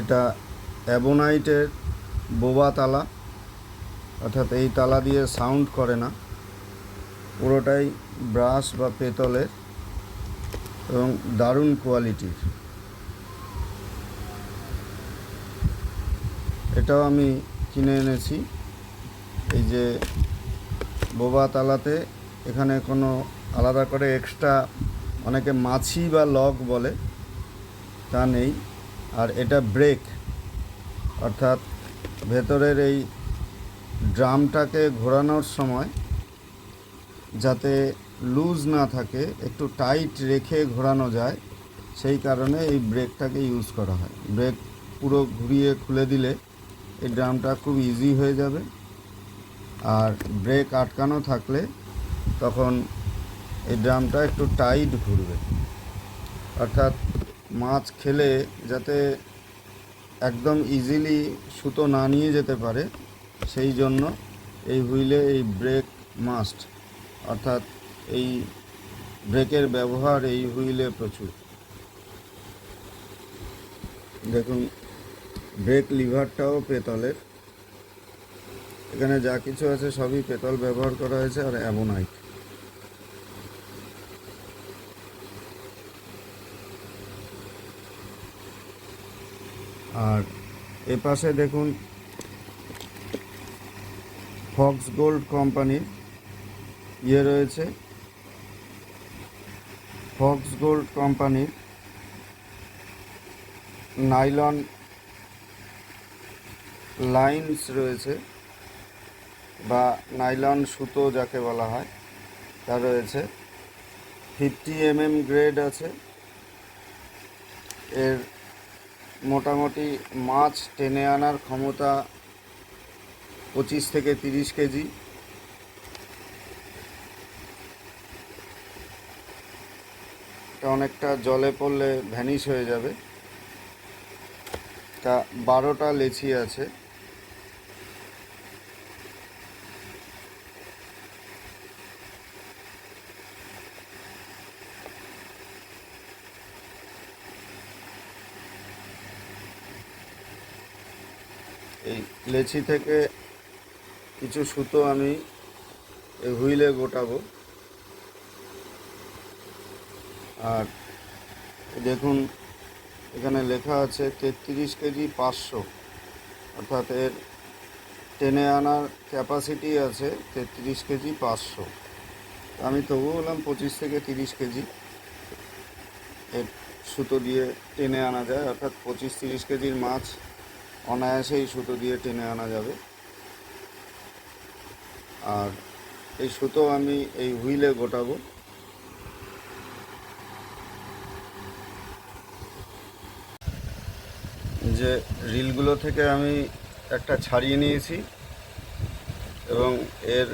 এটা অ্যাবোনাইটের বোবা তালা, অর্থাৎ এই তালা দিয়ে সাউন্ড করে না। পুরোটাই ব্রাশ বা পেতলের এবং দারুণ কোয়ালিটির। এটাও আমি কিনে এনেছি। এই যে বোবা তালাতে এখানে কোনো আলাদা করে এক্সট্রা অনেকে মাছি বা লক বলে, তা নেই। আর এটা ব্রেক অর্থাৎ ভেতরের এই ড্রামটাকে ঘোরানোর সময় যাতে লুজ না থাকে, একটু টাইট রেখে ঘোরানো যায়, সেই কারণে এই ব্রেকটাকে ইউজ করা হয়। ব্রেক পুরো ঘুরিয়ে খুলে দিলে এই ড্রামটা খুব ইজি হয়ে যাবে। আর ব্রেক আটকানো থাকলে তখন এই ড্রামটা একটু টাইট ঘুরবে। অর্থাৎ মাছ খেলে যাতে একদম ইজিলি সুতো না নিয়ে যেতে পারে, সেই জন্য এই হুইলে এই ব্রেক মাস্ট, অর্থাৎ এই ব্রেকের ব্যবহার এই হুইলে প্রচুর। দেখুন, ব্রেক লিভারটাও পেতলের। এখানে যা কিছু আছে সবই পেতল ব্যবহার করা হয়েছে, আর অ্যাবোনাইট আর এ পাশে দেখুন ফক্স গোল্ড কোম্পানির ইয়ে রয়েছে। ফক্স গোল্ড কোম্পানির নাইলন লাইন্স রয়েছে বা নাইলন সুতো যাকে বলা হয়, তা রয়েছে। ফিফটি এমএম গ্রেড আছে। এর মোটামুটি মাছ টেনে আনার ক্ষমতা পঁচিশ থেকে তিরিশ কেজি। এটা অনেকটা জলে পড়লে ভ্যানিশ হয়ে যাবে। তা বারোটা লেচি আছে। এই লেচি থেকে কিছু সুতো আমি এই হুইলে গোটাবো। আর দেখুন, এখানে লেখা আছে তেত্রিশ কেজি পাঁচশো। অর্থাৎ এর টেনে আনার ক্যাপাসিটি আছে তেত্রিশ কেজি পাঁচশো। আমি তবু বললাম পঁচিশ থেকে তিরিশ কেজি। এর সুতো দিয়ে টেনে আনা যায়, অর্থাৎ পঁচিশ তিরিশ কেজির মাছ অনায়াসেই সুতো দিয়ে টেনে আনা যাবে। আর এই সুতো আমি এই হুইলে গোটাবো। যে রিলগুলো থেকে আমি একটা ছাড়িয়ে নিয়েছি এবং এর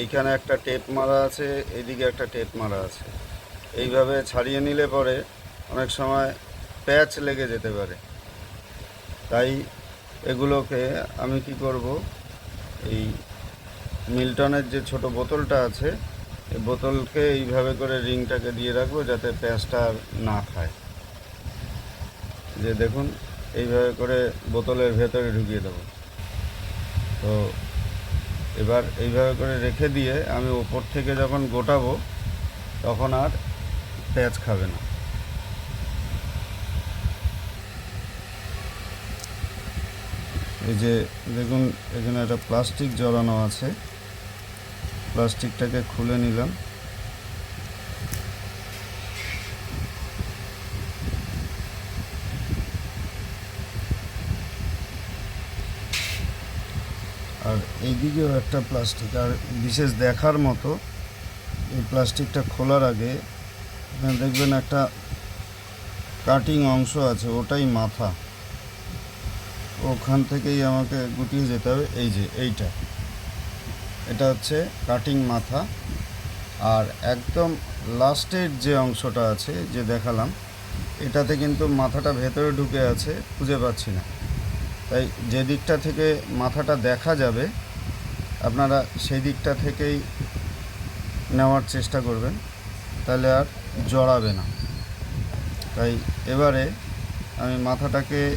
এইখানে একটা টেপ মারা আছে এদিকে একটা টেপ মারা আছে। এইভাবে ছাড়িয়ে নিলে পরে অনেক সময় প্যাচ লেগে যেতে পারে। তাই এগুলোকে আমি কি করব? এই মিল্টনের যে ছোট বোতলটা আছে, এই বোতলকে এইভাবে করে রিংটাকে দিয়ে রাখব যাতে প্যাঁচটা না খায়। যে দেখুন, এইভাবে করে বোতলের ভেতরে ঢুকিয়ে দেবো। তো এবার এইভাবে করে রেখে দিয়ে আমি ওপর থেকে যখন গোটাবো, তখন আর প্যাঁচ খাবে না। এই যে দেখুন, এখানে একটা প্লাস্টিক জড়ানো আছে। প্লাস্টিকটাকে খুলে নিলাম। আর এইদিকেও একটা প্লাস্টিক, আর বিশেষ দেখার মতো এই প্লাস্টিকটা খোলার আগে দেখবেন একটা কাটিং অংশ আছে, ওটাই মাথা। ওখান থেকেই আমাকে গুটিয়ে যেতে হবে। এই যে, এইটা। এটা হচ্ছে কাটিং মাথা। আর একদম লাস্টের যে অংশটা আছে যে দেখালাম, এটাতে কিন্তু মাথাটা ভেতরে ঢুকে আছে, খুঁজে পাচ্ছি না। তাই যে দিকটা থেকে মাথাটা দেখা যাবে, আপনারা সেই দিকটা থেকেই নেওয়ার চেষ্টা করবেন। তাহলে আর জড়াবে না। তাই এবারে আমি মাথাটাকে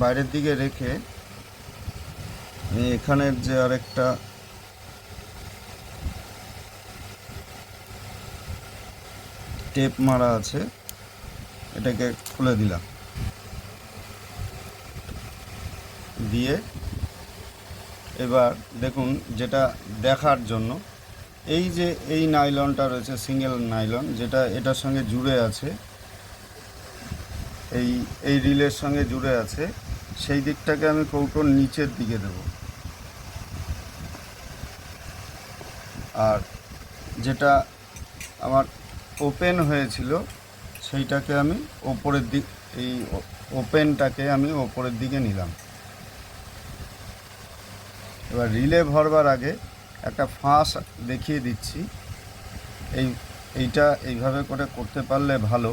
বাইরের দিকে রেখে এখানের যে আরেকটা টেপ মারা আছে, এটাকে খুলে দিলাম। দিয়ে এবার দেখুন যেটা দেখার জন্য, এই যে এই নাইলনটা রয়েছে, সিঙ্গেল নাইলন, যেটা এটার সঙ্গে জুড়ে আছে এই এই রিলের সঙ্গে জুড়ে আছে। সেই দিকটাকে আমি কৌটোর নিচের দিকে দেব। আর যেটা আমার ওপেন হয়েছিল, সেইটাকে আমি ওপরের দিক, এই ওপেনটাকে আমি ওপরের দিকে নিলাম। এবার রিলে ভরবার আগে একটা ফাঁস দেখিয়ে দিচ্ছি। এই, এইটা এইভাবে করে করতে পারলে ভালো।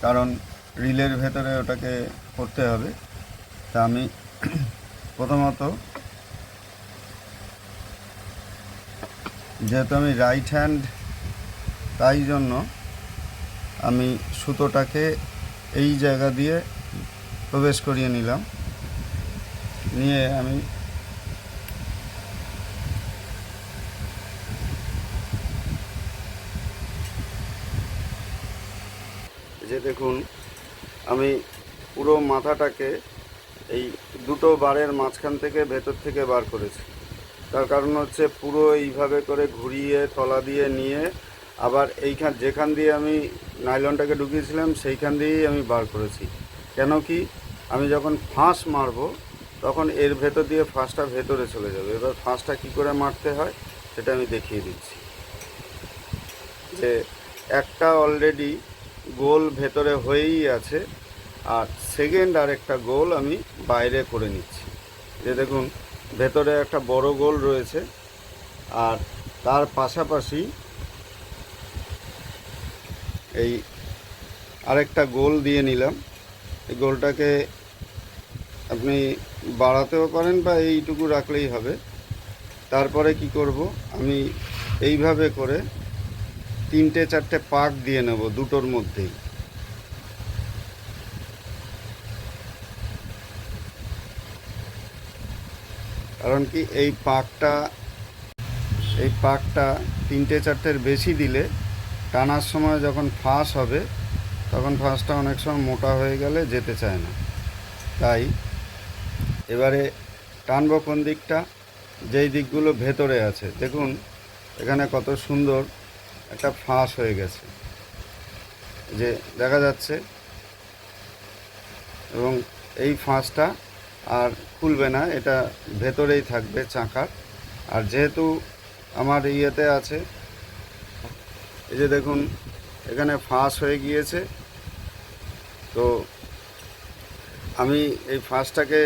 কারণ রিলের ভেতরে ওটাকে করতে হবে। তা আমি প্রথমত যেহেতু আমি রাইট হ্যান্ড তাই জন্য আমি সুতোটাকে এই জায়গা দিয়ে প্রবেশ করিয়ে নিলাম। নিয়ে আমি যে দেখুন আমি পুরো মাথাটাকে এই দুটো বারের মাঝখান থেকে ভেতর থেকে বার করেছি। তার কারণ হচ্ছে পুরো এইভাবে করে ঘুরিয়ে তলা দিয়ে নিয়ে আবার এইখান যেখান দিয়ে আমি নাইলনটাকে ঢুকিয়েছিলাম, সেইখান দিয়েই আমি বার করেছি। কেন কি? আমি যখন ফাঁস মারবো, তখন এর ভেতর দিয়ে ফাঁসটা ভেতরে চলে যাবে। এবার ফাঁসটা কি করে মারতে হয়, সেটা আমি দেখিয়ে দিচ্ছি। যে একটা অলরেডি গোল ভেতরে হয়েই আছে। আর সেকেন্ড আর একটা গোল আমি বাইরে করে নিচ্ছি। যে দেখুন, ভেতরে একটা বড় গোল রয়েছে আর তার পাশাপাশি এই আরেকটা গোল দিয়ে নিলাম। এই গোলটাকে আপনি বাড়াতেও পারেন বা এইটুকু রাখলেই হবে। তারপরে কি করব? আমি এইভাবে করে তিনটে চারটে পাক দিয়ে নেব দুটোর মধ্যেই। কারণ কি এই পাকটা এই পাকটা তিনটে চারটের বেশি দিলে টানার সময় যখন ফাঁস হবে, তখন ফাঁসটা অনেক সময় মোটা হয়ে গেলে যেতে চায় না। তাই এবারে টানবো কোন দিকটা? যেই দিকগুলো ভেতরে আছে। দেখুন, এখানে কত সুন্দর একটা ফাঁস হয়ে গেছে। যে দেখা যাচ্ছে এবং এই ফাঁসটা আর খুলবে না, এটা ভেতরেই থাকবে চাকার। আর যেহেতু আমার ইয়েতে আছে, এই যে দেখুন, এখানে ফাঁস হয়ে গিয়েছে। তো আমি এই ফাঁসটাকে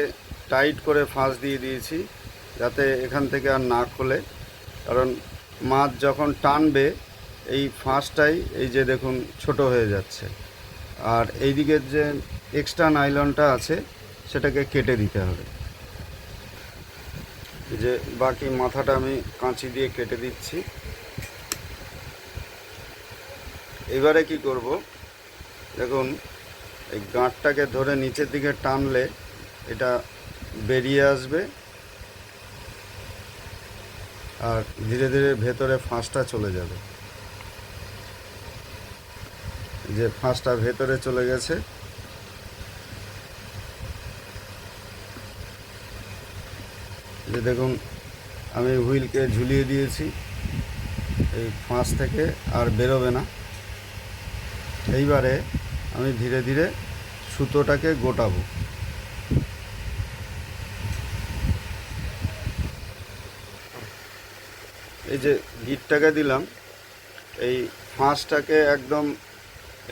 টাইট করে ফাঁস দিয়ে দিয়েছি, যাতে এখান থেকে আর না খোলে। কারণ মাছ যখন টানবে, এই ফাঁসটাই এই যে দেখুন, ছোট হয়ে যাচ্ছে। আর এই দিকের যে এক্সট্রা নাইলনটা আছে সেটাকে কেটে দিতে হবে। যে বাকি মাথাটা আমি কাঁচি দিয়ে কেটে দিচ্ছি। এবারে কি করব? দেখুন, এই গাঁটটাকে ধরে নিচের দিকে টানলে এটা বেরিয়ে আসবে। আর ধীরে ধীরে ভেতরে ফাঁসটা চলে যাবে। যে ফাঁসটা ভেতরে চলে গেছে যে দেখুন, আমি হুইলকে ঝুলিয়ে দিয়েছি। এই ফাঁস থেকে আর বেরোবে না। এইবারে আমি ধীরে ধীরে সুতোটাকে গোটাবো। এই যে গিটটাকে দিলাম, এই ফাঁসটাকে একদম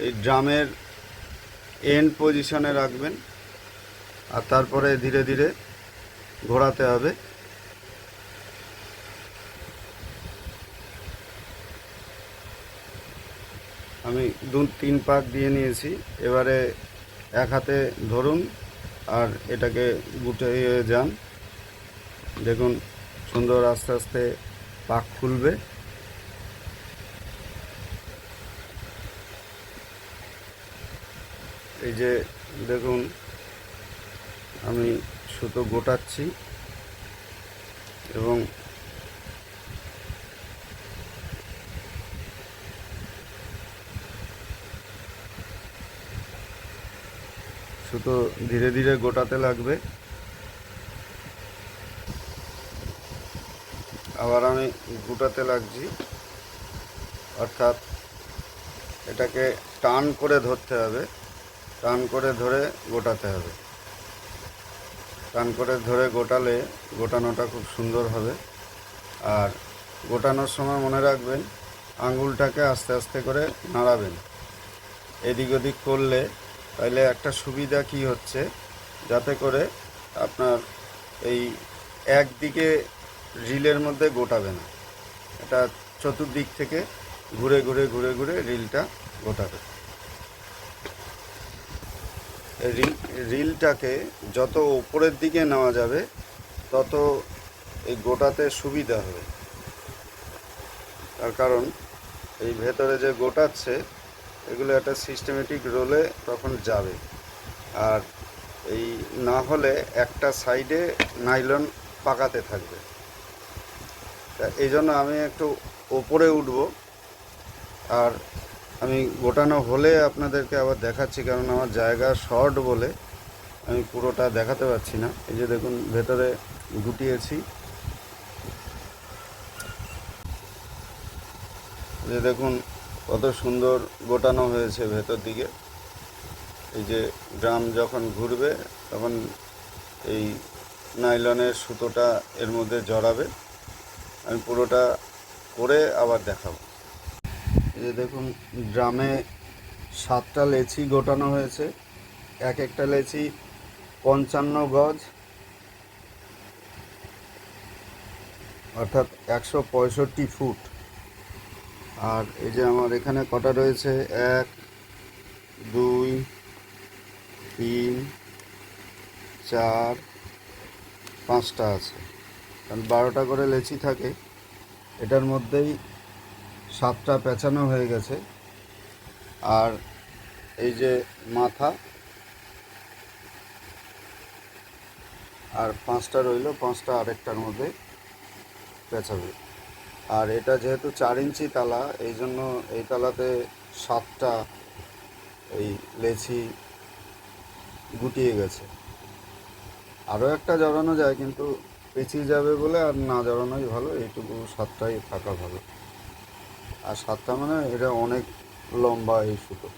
এই ড্রামের এন্ড পজিশনে রাখবেন। আর তারপরে ধীরে ধীরে ঘোরাতে হবে। আমি দু, তিন পাক দিয়ে নিয়েছি। এবারে এক হাতে ধরুন আর এটাকে গুটিয়ে যান। দেখুন সুন্দর আস্তে আস্তে পাক খুলবে। এই যে দেখুন আমি সুতো গোটাচ্ছি এবং সুতো ধীরে ধীরে গোটাতে লাগবে। আবার আমি গোটাতে লাগছি। অর্থাৎ এটাকে টান করে ধরতে হবে। টান করে ধরে গোটাতে হবে। টান করে ধরে গোটালে গোটানোটা খুব সুন্দর হবে। আর গোটানোর সময় মনে রাখবেন, আঙুলটাকে আস্তে আস্তে করে নাড়াবেন। এদিক ওদিক করলে তাহলে একটা সুবিধা কি হচ্ছে? যাতে করে আপনার এই একদিকে রিলের মধ্যে গোটাবে না। এটা চতুর্দিক থেকে ঘুরে ঘুরে ঘুরে ঘুরে রিলটা গোটাবে। রিলটাকে যত ওপরের দিকে নেওয়া যাবে, তত এই গোটাতে সুবিধা হবে। তার কারণ এই ভেতরে যে গোটাচ্ছে এগুলো একটা সিস্টেমেটিক রোলে তখন যাবে। আর এই না হলে একটা সাইডে নাইলন পাকাতে থাকবে। তা এই জন্য আমি একটু ওপরে উঠব। আর আমি গোটানো হলে আপনাদেরকে আবার দেখাচ্ছি, কারণ আমার জায়গা শর্ট বলে আমি পুরোটা দেখাতে পারছি না। এই যে দেখুন, ভেতরে গুটিয়েছি। যে দেখুন কত সুন্দর গোটানো হয়েছে ভেতর দিকে। এই যে ড্রাম যখন ঘুরবে, তখন এই নাইলনের সুতোটা এর মধ্যে জড়াবে। আমি পুরোটা করে আবার দেখাবো। এই যে দেখুন, ড্রামে সাতটা লেচি গোটানো হয়েছে। এক একটা লেচি পঞ্চান্ন গজ, অর্থাৎ একশো পঁয়ষট্টি ফুট। আর এই যে আমার এখানে কটা রয়েছে? এক, দুই, তিন, চার, পাঁচটা আছে। কারণ বারোটা করে লেচি থাকে। এটার মধ্যেই সাতটা পেঁচানো হয়ে গেছে। আর এই যে মাথা, আর পাঁচটা রইল, পাঁচটা আরেকটার মধ্যে পেঁচাবে। আর এটা যেহেতু চার ইঞ্চি তালা, এই জন্য এই তালাতে সাতটা এই লেচি গুটিয়ে গেছে। আরও একটা জড়ানো যায় কিন্তু পেঁচিয়ে যাবে বলে আর না জড়ানোই ভালো, এইটুকু সাতটাই থাকা ভালো। আর সাতটা মানে এটা অনেক লম্বা এই সুতো।